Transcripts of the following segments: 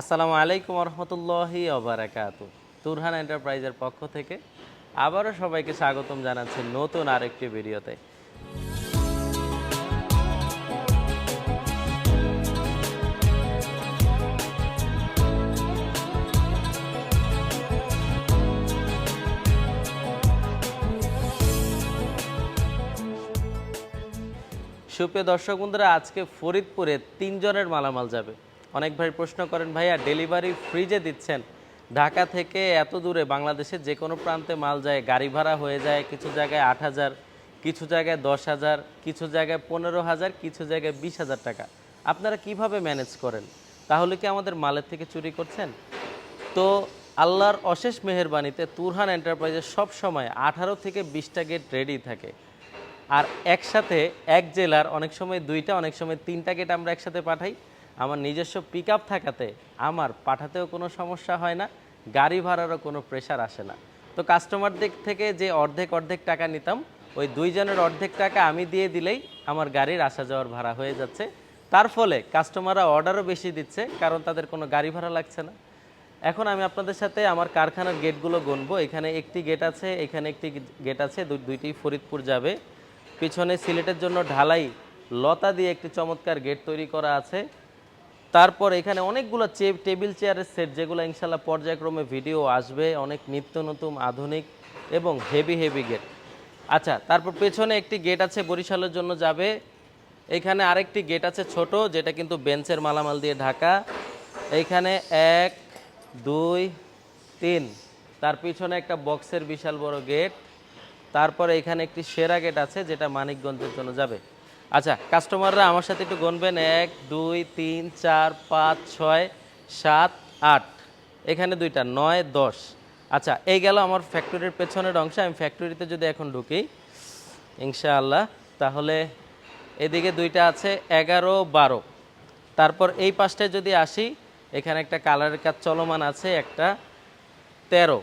আসসালামু আলাইকুম রহমতুল্লাহি ওবরাকাত তুরহান এন্টারপ্রাইজের পক্ষ থেকে আবারও সবাইকে স্বাগতম জানাচ্ছি নতুন আরেকটি ভিডিওতে। সুপ্রিয় দর্শক বন্ধুরা, আজকে ফরিদপুরে তিনজনের মালামাল যাবে। অনেক ভাই প্রশ্ন করেন, ভাইয়া ডেলিভারি ফ্রিজে দিচ্ছেন। ঢাকা থেকে এত দূরে বাংলাদেশের যে কোনো প্রান্তে মাল যায়, গাড়ি ভাড়া হয়ে যায়, কিছু জায়গায় আট হাজার, কিছু জায়গায় দশ হাজার, কিছু জায়গায় পনেরো হাজার, কিছু জায়গায় বিশ হাজার টাকা। আপনারা কীভাবে ম্যানেজ করেন? তাহলে কি আমাদের মালের থেকে চুরি করছেন? তো আল্লাহর অশেষ মেহেরবানিতে তুরহান এন্টারপ্রাইজে সব সময় আঠারো থেকে বিশটা গেট রেডি থাকে। আর একসাথে এক জেলার অনেক সময় দুইটা, অনেক সময় তিনটা গেট আমরা একসাথে পাঠাই। আমার নিজস্ব পিক থাকাতে আমার পাঠাতেও কোনো সমস্যা হয় না, গাড়ি ভাড়ারও কোনো প্রেশার আসে না। তো কাস্টমার দিক থেকে যে অর্ধেক অর্ধেক টাকা নিতাম, ওই দুইজনের অর্ধেক টাকা আমি দিয়ে দিলেই আমার গাড়ির আসা যাওয়ার ভাড়া হয়ে যাচ্ছে। তার ফলে কাস্টমাররা অর্ডারও বেশি দিচ্ছে, কারণ তাদের কোনো গাড়ি ভাড়া লাগছে না। এখন আমি আপনাদের সাথে আমার কারখানার গেটগুলো গুনবো। এখানে একটি গেট আছে, এখানে একটি গেট আছে দুইটি ফরিদপুর যাবে। পিছনে সিলেটের জন্য ঢালাই লতা দিয়ে একটি চমৎকার গেট তৈরি করা আছে। তারপর এখানে অনেকগুলো টেবিল চেয়ারের সেট যেগুলো ইনশাল্লাহ পর্যায়ক্রমে ভিডিও আসবে, অনেক নিত্য নতুন, আধুনিক এবং হেভি হেভি গেট আচ্ছা তারপর পেছনে একটি গেট আছে বরিশালের জন্য যাবে। এখানে আরেকটি গেট আছে ছোট, যেটা কিন্তু বেঞ্চের মালামাল দিয়ে ঢাকা। এইখানে এক, দুই, তিন। তার পিছনে একটা বক্সের বিশাল বড় গেট তারপরে এখানে একটি সেরা গেট আছে, যেটা মানিকগঞ্জের জন্য যাবে। আচ্ছা কাস্টমাররা আমার সাথে একটু গুনবেন। এক, দুই, তিন, চার, পাঁচ, ছয়, সাত, আট। এখানে দুইটা, নয়, দশ। আচ্ছা এই গেল আমার ফ্যাক্টরির পেছনের অংশ। আমি ফ্যাক্টরিতে যদি এখন ঢুকি, ইনশাআল্লাহ, তাহলে এদিকে দুইটা আছে, এগারো, বারো। তারপর এই পাশটায় যদি আসি, এখানে একটা কালারের কাজ চলমান আছে, একটা তেরো।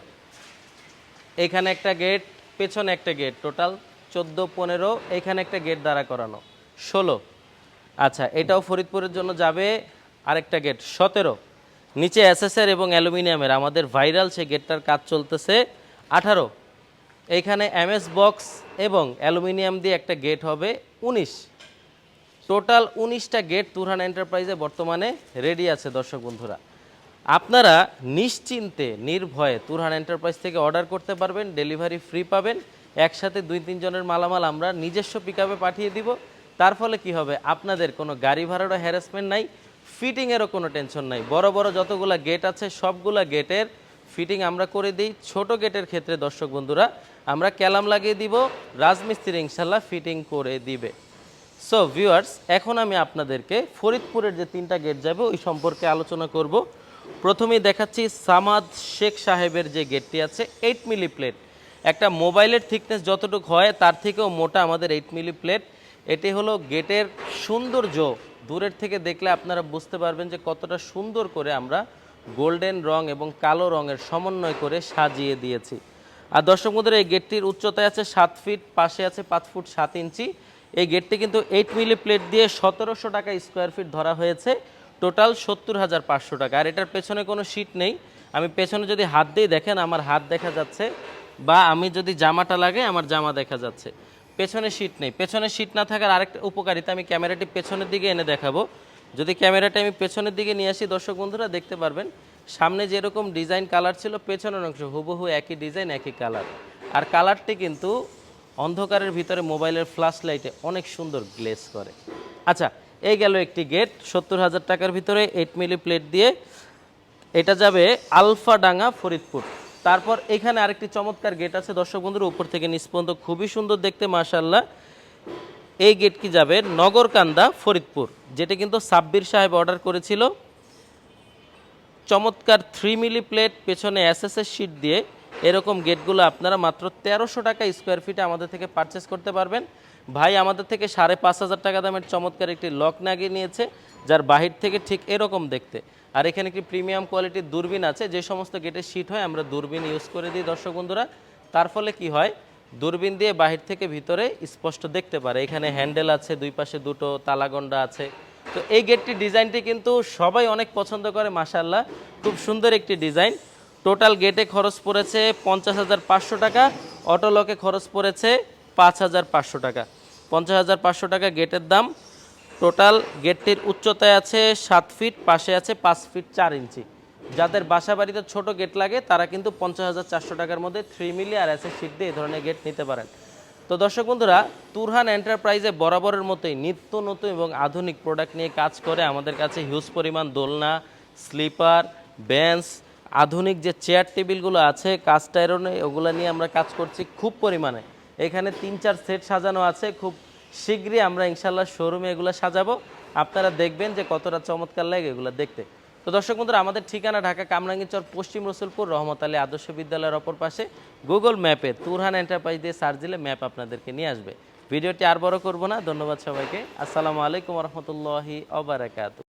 এখানে একটা গেট পেছনে একটা গেট টোটাল চোদ্দ, পনেরো, এখানে একটা গেট দাঁড়া করানো। ষোলো। আচ্ছা এটাও ফরিদপুরের জন্য যাবে আরেকটা গেট সতেরো। নিচে এসএসআর এবং অ্যালুমিনিয়ামের, আমাদের ভাইরাল সেই গেটটার কাজ চলতেছে আঠারো। এইখানে এমএস বক্স এবং অ্যালুমিনিয়াম দিয়ে একটা গেট হবে উনিশ। টোটাল উনিশটা গেট তুরহান এন্টারপ্রাইজে বর্তমানে রেডি আছে, দর্শক বন্ধুরা। আপনারা নিশ্চিন্তে, নির্ভয়ে তুরহান এন্টারপ্রাইজ থেকে অর্ডার করতে পারবেন ডেলিভারি ফ্রি পাবেন। একসাথে দুই তিনজনের মালামাল আমরা নিজস্ব পিকআপে পাঠিয়ে দিব। তার ফলে কি হবে? আপনাদের কোনো গাড়ি ভাড়ারও হ্যারাসমেন্ট নাই ফিটিংয়েরও কোনো টেনশন নাই। বড় বড় যতগুলা গেট আছে, সবগুলা গেটের ফিটিং আমরা করে দিই। ছোট গেটের ক্ষেত্রে দর্শক বন্ধুরা, আমরা ক্যালাম লাগিয়ে দিব, রাজমিস্ত্রি ইনশাল্লাহ ফিটিং করে দিবে। সো ভিউয়ার্স এখন আমি আপনাদেরকে ফরিদপুরের যে তিনটা গেট যাবে, ওই সম্পর্কে আলোচনা করব। প্রথমেই দেখাচ্ছি সামাদ শেখ সাহেবের যে গেটটি আছে এইট মিলি প্লেট একটা মোবাইলের থিকনেস যতটুকু হয়, তার থেকেও মোটা আমাদের এইট মিলি প্লেট এটি হলো গেটের সৌন্দর্য দূরের থেকে দেখলে আপনারা বুঝতে পারবেন যে কতটা সুন্দর করে আমরা গোল্ডেন রং এবং কালো রঙের সমন্বয় করে সাজিয়ে দিয়েছি। আর দর্শক বন্ধুরা, এই গেটটির উচ্চতায় আছে সাত ফিট, পাশে আছে পাঁচ ফুট সাত ইঞ্চি। এই গেটটি কিন্তু এইট মিলি প্লেট দিয়ে সতেরোশো টাকা স্কোয়ার ফিট ধরা হয়েছে। টোটাল সত্তর হাজার পাঁচশো টাকা। আর এটার পেছনে কোনো সিট নেই। আমি পেছনে যদি হাত দিয়ে দেখেন, আমার হাত দেখা যাচ্ছে বা আমি যদি জামাটা লাগে আমার জামা দেখা যাচ্ছে। পেছনে শীট নেই। পেছনে শীট না থাকার আরেকটা উপকারিতা আমি ক্যামেরাটি পেছনের দিকে এনে দেখাবো। যদি ক্যামেরাটা আমি পেছনের দিকে নিয়ে আসি, দর্শক বন্ধুরা, দেখতে পারবেন, সামনে যেরকম ডিজাইন কালার ছিল, পেছনের অংশ হুবহু একই ডিজাইন একই কালার আর কালারটি কিন্তু অন্ধকারের ভিতরে মোবাইলের ফ্ল্যাশ লাইটে অনেক সুন্দর গ্লেস করে। আচ্ছা এই গেল একটি গেট সত্তর হাজার টাকার ভিতরে এইট মিলি প্লেট দিয়ে। এটা যাবে আলফাডাঙ্গা ফরিদপুর। তারপর এখানে আরেকটি চমৎকার গেট আছে। দর্শক বন্ধুর, উপর থেকে নিচ খুবই সুন্দর দেখতে মাশাল্লাহ এই গেট কি যাবে? নগরকান্দা, ফরিদপুর, যেটা কিন্তু সাব্বির সাহেব অর্ডার করেছিল। চমৎকার থ্রি মিলি প্লেট পেছনে এসএসএস শিট দিয়ে এরকম গেটগুলো আপনারা মাত্র তেরোশো টাকা স্কোয়ার ফিটে আমাদের থেকে পারচেস করতে পারবেন। ভাই, আমাদের থেকে সাড়ে পাঁচ হাজার টাকা দামের চমৎকার একটি লক নাগিয়ে নিয়েছে, যার বাহির থেকে ঠিক এরকম দেখতে। আর এখানে একটি প্রিমিয়াম কোয়ালিটির দূরবীন আছে, যে সমস্ত গেটের শিট হয়, আমরা দূরবীন ইউজ করে দিই দর্শক বন্ধুরা। তার ফলে কি হয়? দূরবীন দিয়ে বাহির থেকে ভিতরে স্পষ্ট দেখতে পারে। এখানে হ্যান্ডেল আছে, দুই পাশে দুটো তালাগন্ডা আছে। তো এই গেটটি ডিজাইনটি কিন্তু সবাই অনেক পছন্দ করে মাসাল্লাহ খুব সুন্দর একটি ডিজাইন টোটাল গেটে খরচ পড়েছে পঞ্চাশ হাজার পাঁচশো টাকা অটো লকে খরচ পড়েছে পাঁচ হাজার পাঁচশো টাকা। পঞ্চাশ হাজার পাঁচশো টাকা গেটের দাম। টোটাল গেটটির উচ্চতায় আছে সাত ফিট, পাশে আছে পাঁচ ফিট চার ইঞ্চি। যাদের বাসা বাড়িতে ছোট গেট লাগে, তারা কিন্তু পঞ্চাশ হাজার চারশো টাকার মধ্যে থ্রি মিলি আর এসে সিট দিয়ে এই ধরনের গেট নিতে পারেন। তো দর্শক বন্ধুরা, তুরহান এন্টারপ্রাইজে বরাবরের মতোই নিত্য নতুন এবং আধুনিক প্রোডাক্ট নিয়ে কাজ করে আমাদের কাছে হিউজ পরিমাণ দোলনা স্লিপার বেঞ্চ আধুনিক যে চেয়ার টেবিলগুলো আছে কাস্ট আয়রনে ওগুলো নিয়ে আমরা কাজ করছি খুব পরিমাণে। এখানে তিন চার সেট সাজানো আছে, খুব শীঘ্রই আমরা ইনশাল্লাহ শোরুমে এগুলো সাজাবো। আপনারা দেখবেন যে কতটা চমৎকার লাগে এগুলো দেখতে। তো দর্শক বন্ধুরা, আমাদের ঠিকানা ঢাকা কামরাঙ্গীরচর পশ্চিম রসুলপুর, রহমত আলী আদর্শ বিদ্যালয়ের অপর পাশে। গুগল ম্যাপে তুরহান এন্টারপ্রাইজ দিয়ে সার্চ দিলে ম্যাপ আপনাদেরকে নিয়ে আসবে। ভিডিওটি আর বড় করব না। ধন্যবাদ সবাইকে। আসসালামু আলাইকুম রহমতুল্লাহি অবরাকাত